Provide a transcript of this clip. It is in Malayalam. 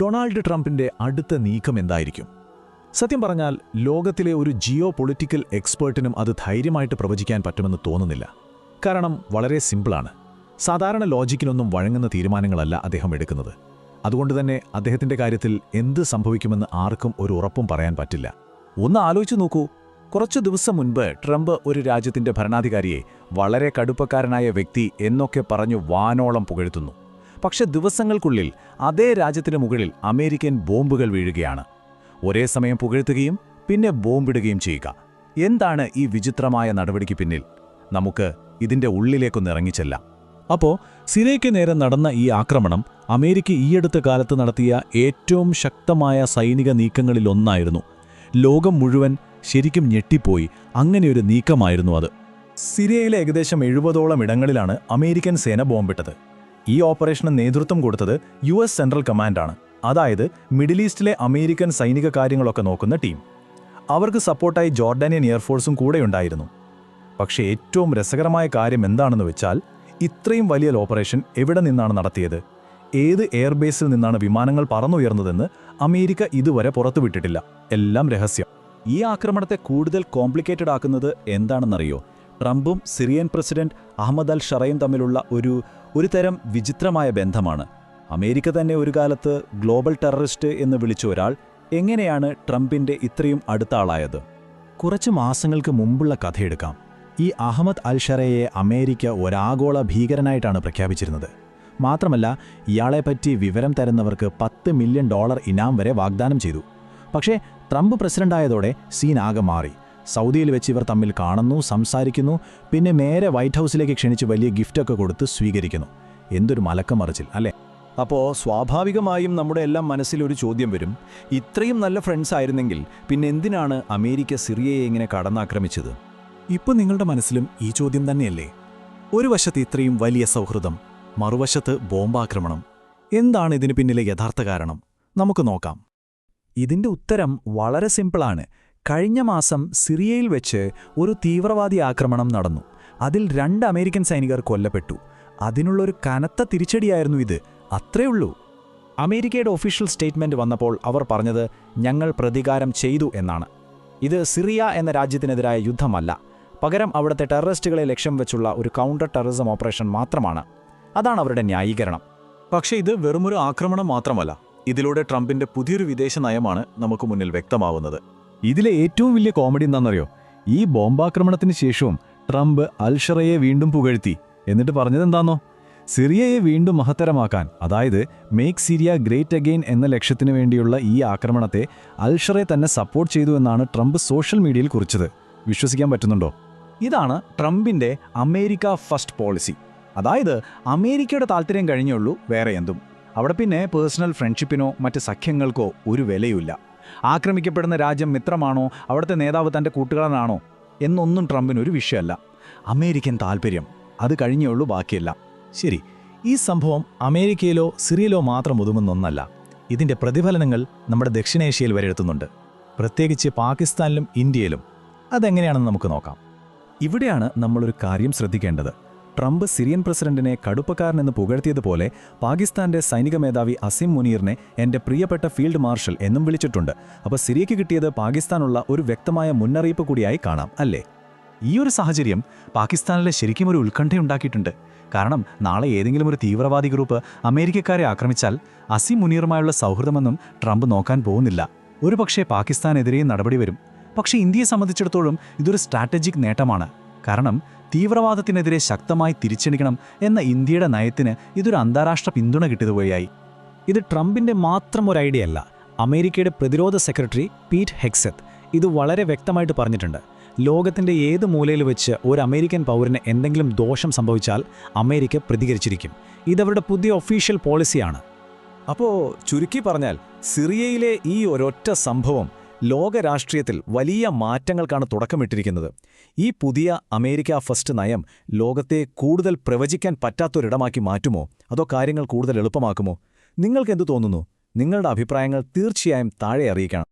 ഡൊണാൾഡ് ട്രംപിന്റെ അടുത്ത നീക്കം എന്തായിരിക്കും? സത്യം പറഞ്ഞാൽ ലോകത്തിലെ ഒരു ജിയോ പൊളിറ്റിക്കൽ എക്സ്പേർട്ടിനും അത് ധൈര്യമായിട്ട് പ്രവചിക്കാൻ പറ്റുമെന്ന് തോന്നുന്നില്ല. കാരണം വളരെ സിമ്പിളാണ്. സാധാരണ ലോജിക്കിനൊന്നും വഴങ്ങുന്ന തീരുമാനങ്ങളല്ല അദ്ദേഹം എടുക്കുന്നത്. അതുകൊണ്ട് തന്നെ അദ്ദേഹത്തിന്റെ കാര്യത്തിൽ എന്ത് സംഭവിക്കുമെന്ന് ആർക്കും ഒരു ഉറപ്പും പറയാൻ പറ്റില്ല. ഒന്ന് ആലോചിച്ചു നോക്കൂ. കുറച്ചു ദിവസം മുൻപ് ട്രംപ് ഒരു രാജ്യത്തിന്റെ ഭരണാധികാരിയെ വളരെ കടുപ്പക്കാരനായ വ്യക്തി എന്നൊക്കെ പറഞ്ഞു വാനോളം പുകഴ്ത്തുന്നു. പക്ഷെ ദിവസങ്ങൾക്കുള്ളിൽ അതേ രാജ്യത്തിന് മുകളിൽ അമേരിക്കൻ ബോംബുകൾ വീഴുകയാണ്. ഒരേ സമയം പുകഴ്ത്തുകയും പിന്നെ ബോംബിടുകയും ചെയ്യുക. എന്താണ് ഈ വിചിത്രമായ നടപടിക്ക് പിന്നിൽ? നമുക്ക് ഇതിന്റെ ഉള്ളിലേക്കൊന്ന് ഇറങ്ങിച്ചെല്ലാം. അപ്പോൾ സിറിയയ്ക്ക് നേരെ നടന്ന ഈ ആക്രമണം അമേരിക്ക ഈയടുത്ത കാലത്ത് നടത്തിയ ഏറ്റവും ശക്തമായ സൈനിക നീക്കങ്ങളിലൊന്നായിരുന്നു ലോകം മുഴുവൻ ശരിക്കും ഞെട്ടിപ്പോയി. അങ്ങനെയൊരു നീക്കമായിരുന്നു അത്. സിറിയയിലെ ഏകദേശം എഴുപതോളം ഇടങ്ങളിലാണ് അമേരിക്കൻ സേന ബോംബിട്ടത്. ഈ ഓപ്പറേഷന് നേതൃത്വം കൊടുത്തത് യു എസ് സെൻട്രൽ കമാൻഡാണ്. അതായത് മിഡിൽ ഈസ്റ്റിലെ അമേരിക്കൻ സൈനിക കാര്യങ്ങളൊക്കെ നോക്കുന്ന ടീം. അവർക്ക് സപ്പോർട്ടായി ജോർഡാനിയൻ എയർഫോഴ്സും കൂടെയുണ്ടായിരുന്നു പക്ഷേ ഏറ്റവും രസകരമായ കാര്യം എന്താണെന്ന് വെച്ചാൽ ഇത്രയും വലിയ ഓപ്പറേഷൻ എവിടെ നിന്നാണ് നടത്തിയത്? ഏത് എയർബേസിൽ നിന്നാണ് വിമാനങ്ങൾ പറന്നുയർന്നതെന്ന് അമേരിക്ക ഇതുവരെ പുറത്തുവിട്ടിട്ടില്ല. എല്ലാം രഹസ്യം. ഈ ആക്രമണത്തെ കൂടുതൽ കോംപ്ലിക്കേറ്റഡ് ആക്കുന്നത് എന്താണെന്നറിയോ? ട്രംപും സിറിയൻ പ്രസിഡന്റ് അഹമ്മദ് അൽ ഷറയും തമ്മിലുള്ള ഒരു ഒരു തരം വിചിത്രമായ ബന്ധമാണ്. അമേരിക്ക തന്നെ ഒരു കാലത്ത് ഗ്ലോബൽ ടെററിസ്റ്റ് എന്ന് വിളിച്ച ഒരാൾ എങ്ങനെയാണ് ട്രംപിന്റെ ഇത്രയും അടുത്ത ആളായത്? കുറച്ച് മാസങ്ങൾക്ക് മുമ്പുള്ള കഥയെടുക്കാം. ഈ അഹമ്മദ് അൽഷറയെ അമേരിക്ക ഒരാഗോള ഭീകരനായിട്ടാണ് പ്രഖ്യാപിച്ചിരുന്നത്. മാത്രമല്ല ഇയാളെപ്പറ്റി വിവരം തരുന്നവർക്ക് പത്ത് മില്യൺ ഡോളർ ഇനാം വരെ വാഗ്ദാനം ചെയ്തു. പക്ഷേ ട്രംപ് പ്രസിഡന്റായതോടെ സീൻ ആകെ മാറി. സൗദിയിൽ വെച്ച് ഇവർ തമ്മിൽ കാണുന്നു സംസാരിക്കുന്നു പിന്നെ നേരെ വൈറ്റ് ഹൗസിലേക്ക് ക്ഷണിച്ച് വലിയ ഗിഫ്റ്റൊക്കെ കൊടുത്ത് സ്വീകരിക്കുന്നു. എന്തൊരു മലക്കം മറിച്ചിൽ അല്ലേ? അപ്പോൾ സ്വാഭാവികമായും നമ്മുടെ എല്ലാം മനസ്സിലൊരു ചോദ്യം വരും. ഇത്രയും നല്ല ഫ്രണ്ട്സ് ആയിരുന്നെങ്കിൽ പിന്നെ എന്തിനാണ് അമേരിക്ക സിറിയയെ ഇങ്ങനെ കടന്നാക്രമിച്ചത്? ഇപ്പോൾ നിങ്ങളുടെ മനസ്സിലും ഈ ചോദ്യം തന്നെയല്ലേ? ഒരു വശത്ത് ഇത്രയും വലിയ സൗഹൃദം മറുവശത്ത് ബോംബാക്രമണം. എന്താണ് ഇതിനു പിന്നിലെ യഥാർത്ഥ കാരണം? നമുക്ക് നോക്കാം. ഇതിന്റെ ഉത്തരം വളരെ സിമ്പിളാണ്. കഴിഞ്ഞ മാസം സിറിയയിൽ വെച്ച് ഒരു തീവ്രവാദി ആക്രമണം നടന്നു. അതിൽ രണ്ട് അമേരിക്കൻ സൈനികർ കൊല്ലപ്പെട്ടു. അതിനുള്ളൊരു കനത്ത തിരിച്ചടിയായിരുന്നു ഇത്. അത്രയുള്ളൂ അമേരിക്കയുടെ ഒഫീഷ്യൽ സ്റ്റേറ്റ്മെന്റ് വന്നപ്പോൾ അവർ പറഞ്ഞത് ഞങ്ങൾ പ്രതികാരം ചെയ്തു എന്നാണ്. ഇത് സിറിയ എന്ന രാജ്യത്തിനെതിരായ യുദ്ധമല്ല. പകരം അവിടുത്തെ ടെററിസ്റ്റുകളെ ലക്ഷ്യം വെച്ചുള്ള ഒരു കൗണ്ടർ ടെററിസം ഓപ്പറേഷൻ മാത്രമാണ്. അതാണ് അവരുടെ ന്യായീകരണം. പക്ഷേ ഇത് വെറുമൊരു ആക്രമണം മാത്രമല്ല. ഇതിലൂടെ ട്രംപിന്റെ പുതിയൊരു വിദേശ നയമാണ് നമുക്ക് മുന്നിൽ വ്യക്തമാവുന്നത്. ഇതിലെ ഏറ്റവും വലിയ കോമഡി എന്താണെന്നറിയോ? ഈ ബോംബാക്രമണത്തിന് ശേഷവും ട്രംപ് അൽഷറയെ വീണ്ടും പുകഴ്ത്തി. എന്നിട്ട് പറഞ്ഞതെന്താന്നോ സിറിയയെ വീണ്ടും മഹത്തരമാക്കാൻ അതായത് മേക്ക് സിരിയ ഗ്രേറ്റ് അഗെയിൻ എന്ന ലക്ഷ്യത്തിനു വേണ്ടിയുള്ള ഈ ആക്രമണത്തെ അൽഷറെ തന്നെ സപ്പോർട്ട് ചെയ്തു എന്നാണ് ട്രംപ് സോഷ്യൽ മീഡിയയിൽ കുറിച്ചത്. വിശ്വസിക്കാൻ പറ്റുന്നുണ്ടോ? ഇതാണ് ട്രംപിന്റെ അമേരിക്ക ഫസ്റ്റ് പോളിസി. അതായത് അമേരിക്കയുടെ താല്പര്യം കഴിഞ്ഞുള്ളൂ വേറെ എന്തും. അവിടെ പിന്നെ പേഴ്സണൽ ഫ്രണ്ട്ഷിപ്പിനോ മറ്റ് സഖ്യങ്ങൾക്കോ ഒരു വിലയുമില്ല. ആക്രമിക്കപ്പെടുന്ന രാജ്യം മിത്രമാണോ? അവിടുത്തെ നേതാവ് തന്റെ കൂട്ടുകാരനാണോ? എന്നൊന്നും ട്രംപിന് ഒരു വിഷയമല്ല. അമേരിക്കൻ താല്പര്യം അത് കഴിഞ്ഞേ ഉള്ളൂ ബാക്കിയെല്ലാം. ശരി ഈ സംഭവം അമേരിക്കയിലോ സിറിയയിലോ മാത്രം ഒതുങ്ങുന്നൊന്നല്ല ഇതിന്റെ പ്രതിഫലനങ്ങൾ നമ്മുടെ ദക്ഷിണേഷ്യയിൽ വരെ എത്തുന്നുണ്ട് പ്രത്യേകിച്ച് പാകിസ്ഥാനിലും ഇന്ത്യയിലും. അതെങ്ങനെയാണെന്ന് നമുക്ക് നോക്കാം. ഇവിടെയാണ് നമ്മളൊരു കാര്യം ശ്രദ്ധിക്കേണ്ടത്. ട്രംപ് സിറിയൻ പ്രസിഡന്റിനെ കടുപ്പക്കാരനെന്ന് പുകഴ്ത്തിയതുപോലെ പാകിസ്ഥാന്റെ സൈനിക മേധാവി അസിം മുനീറിനെ എന്റെ പ്രിയപ്പെട്ട ഫീൽഡ് മാർഷൽ എന്നും വിളിച്ചിട്ടുണ്ട്. അപ്പോൾ സിറിയയ്ക്ക് കിട്ടിയത് പാകിസ്ഥാനുള്ള ഒരു വ്യക്തമായ മുന്നറിയിപ്പ് കൂടിയായി കാണാം അല്ലേ? ഈ ഒരു സാഹചര്യം പാകിസ്ഥാനിലെ ശരിക്കും ഒരു ഉത്കണ്ഠയുണ്ടാക്കിയിട്ടുണ്ട് കാരണം നാളെ ഏതെങ്കിലും ഒരു തീവ്രവാദി ഗ്രൂപ്പ് അമേരിക്കക്കാരെ ആക്രമിച്ചാൽ അസിം മുനീറുമായുള്ള സൗഹൃദമെന്നും ട്രംപ് നോക്കാൻ പോകുന്നില്ല. ഒരുപക്ഷേ പാകിസ്ഥാനെതിരെയും നടപടി വരും. പക്ഷേ ഇന്ത്യയെ സംബന്ധിച്ചിടത്തോളം ഇതൊരു സ്ട്രാറ്റജിക് നേട്ടമാണ്. കാരണം തീവ്രവാദത്തിനെതിരെ ശക്തമായി തിരിച്ചടിക്കണം എന്ന ഇന്ത്യയുടെ നയത്തിന് ഇതൊരു അന്താരാഷ്ട്ര പിന്തുണ കിട്ടിയതുപോയായി ഇത് ട്രംപിന്റെ മാത്രം ഒരു ഐഡിയ അല്ല. അമേരിക്കയുടെ പ്രതിരോധ സെക്രട്ടറി പീറ്റ് ഹെക്സത്ത് ഇത് വളരെ വ്യക്തമായിട്ട് പറഞ്ഞിട്ടുണ്ട്. ലോകത്തിന്റെ ഏത് മൂലയിൽ വെച്ച് ഒരു അമേരിക്കൻ പൗരന് എന്തെങ്കിലും ദോഷം സംഭവിച്ചാൽ അമേരിക്ക പ്രതികരിച്ചിരിക്കും. ഇതവരുടെ പുതിയ ഒഫീഷ്യൽ പോളിസിയാണ്. അപ്പോൾ ചുരുക്കി പറഞ്ഞാൽ സിറിയയിലെ ഈ ഒരൊറ്റ സംഭവം ലോക രാഷ്ട്രീയത്തിൽ വലിയ മാറ്റങ്ങൾക്കാണ് തുടക്കമിട്ടിരിക്കുന്നത്. ഈ പുതിയ അമേരിക്ക ഫസ്റ്റ് നയം ലോകത്തെ കൂടുതൽ പ്രവചിക്കാൻ പറ്റാത്തൊരിടമാക്കി മാറ്റുമോ? അതോ കാര്യങ്ങൾ കൂടുതൽ എളുപ്പമാക്കുമോ? നിങ്ങൾക്കെന്തു തോന്നുന്നു? നിങ്ങളുടെ അഭിപ്രായങ്ങൾ തീർച്ചയായും താഴെ അറിയിക്കണം.